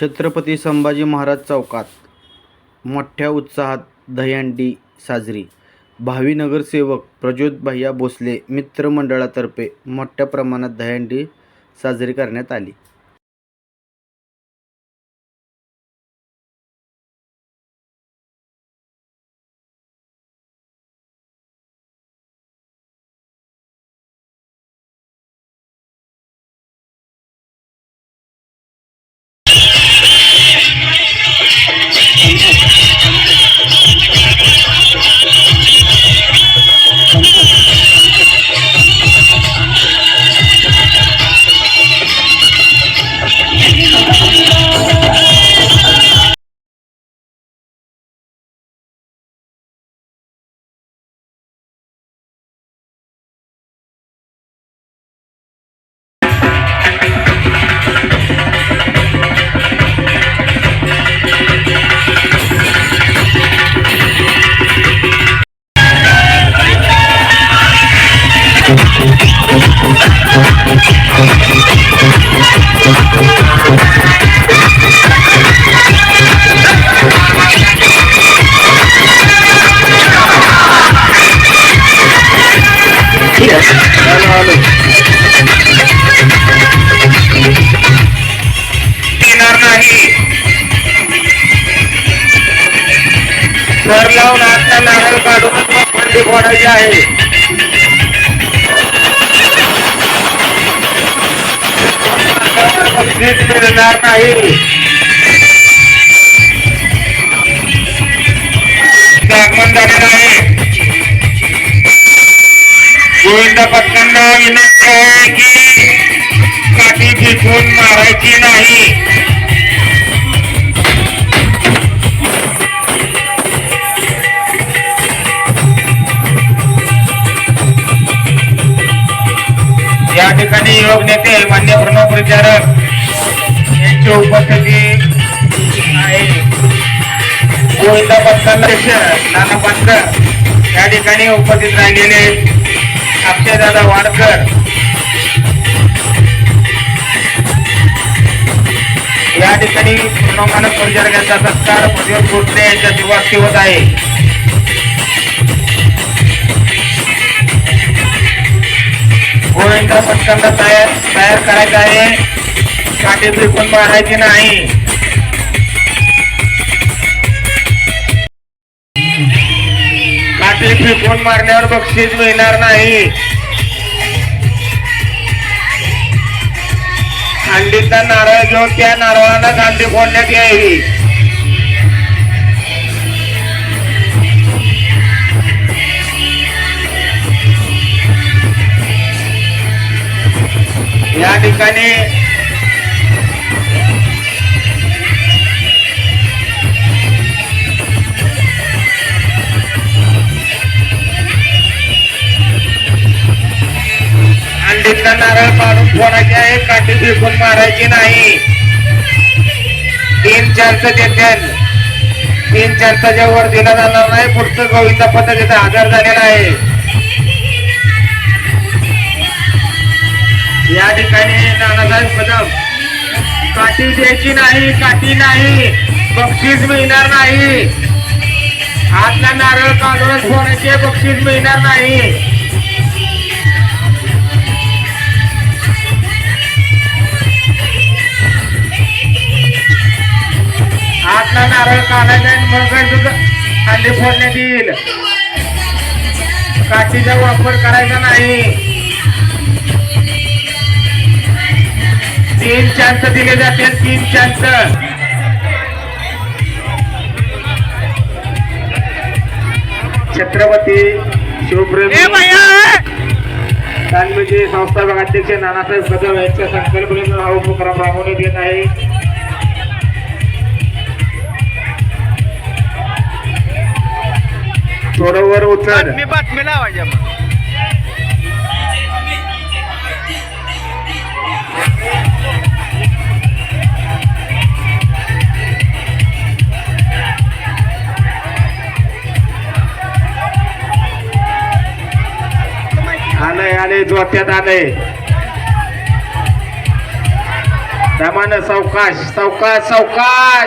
छत्रपती संभाजी महाराज चौकात मोठ्या उत्साहात दहीहंडी साजरी. भावी नगरसेवक प्रज्योत भैया भोसले मित्रमंडळातर्फे मोठ्या प्रमाणात दहीहंडी साजरी करण्यात आली. येणार नाही. घर लावून आता नारळ काढूनच मग बंदी फोडायची आहे. नाही आगमन झालेलं आहे गोविंद पत्नांना विनंती आहे की काठी फेकून मारायची नाही. यांची उपस्थिती आहे. गोविंद पत्नाध्यक्ष नाना पंत या ठिकाणी उपस्थित राहिलेले अक्षयदादा वाडकर. या ठिकाणी प्रणवमानक परिचारकांचा सत्कार प्रज्वल कुर्ते यांच्या जीवासी होत आहे. गोविंद पथकांना तयार तयार करायचं आहे. काठी पण मारायची नाही. काटे फेकून मारण्यावर बक्षीस मिळणार नाही. अंडीचा नारळ घेऊन त्या नारळाला गांधी फोडण्यात यावी या ठिकाणी अंडीतला नारळ पाडून फोडायचे आहे काठी फेकून मारायची नाही. तीन चारचं देत्याल तीन चारच्या वर दिला जाणार नाही पुढचं गोविंद पद्धतीचा आधार झालेला आहे. या ठिकाणी नानासाहेब कदम काठी द्यायची नाही काठी नाही. बक्षीस मिळणार नाही. हातला नारळ काढूनच फोडायचे बक्षीस मिळणार नाही. हातला नारळ काढायचा आणि मग अंडी फोडण्यात येईल काठीचा वापर करायचा नाही. तीन चान्स दिले जाते तीन चान्स छत्रपती शिवप्रेमी तालमीचे संस्थापक अध्यक्ष नानासाहेब कदम यांच्या संकल्पनेतून हा उपक्रम राबवण्यात येत आहे. थोडं वर उचल. मी बातमी लावायच्या आलंय आलंय जोट्यात आलंय. दमानं सावकाश सावकाश सावकाश.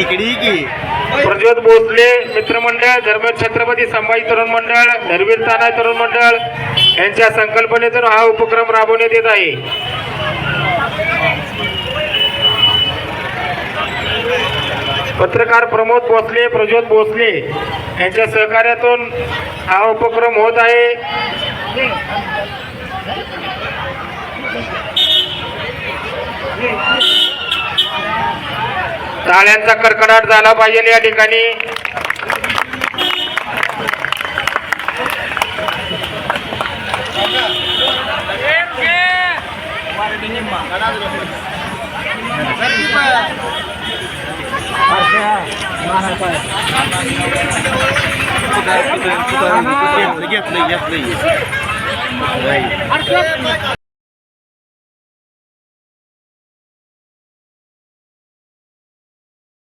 इकडे की प्रज्योत भोसले मित्रमंडळ धर्म छत्रपती संभाजी तरुण मंडळ धर्मीर ताना तरुण मंडळ यांच्या संकल्पनेतून हा उपक्रम राबवण्यात येत आहे. पत्रकार प्रमोद भोसले प्रज्योत भोसले यांच्या सहकार्यातून हा उपक्रम होत आहे. टाळ्यांचा कडकडाट झाला पाहिजे या ठिकाणी. घेतलं घेतलं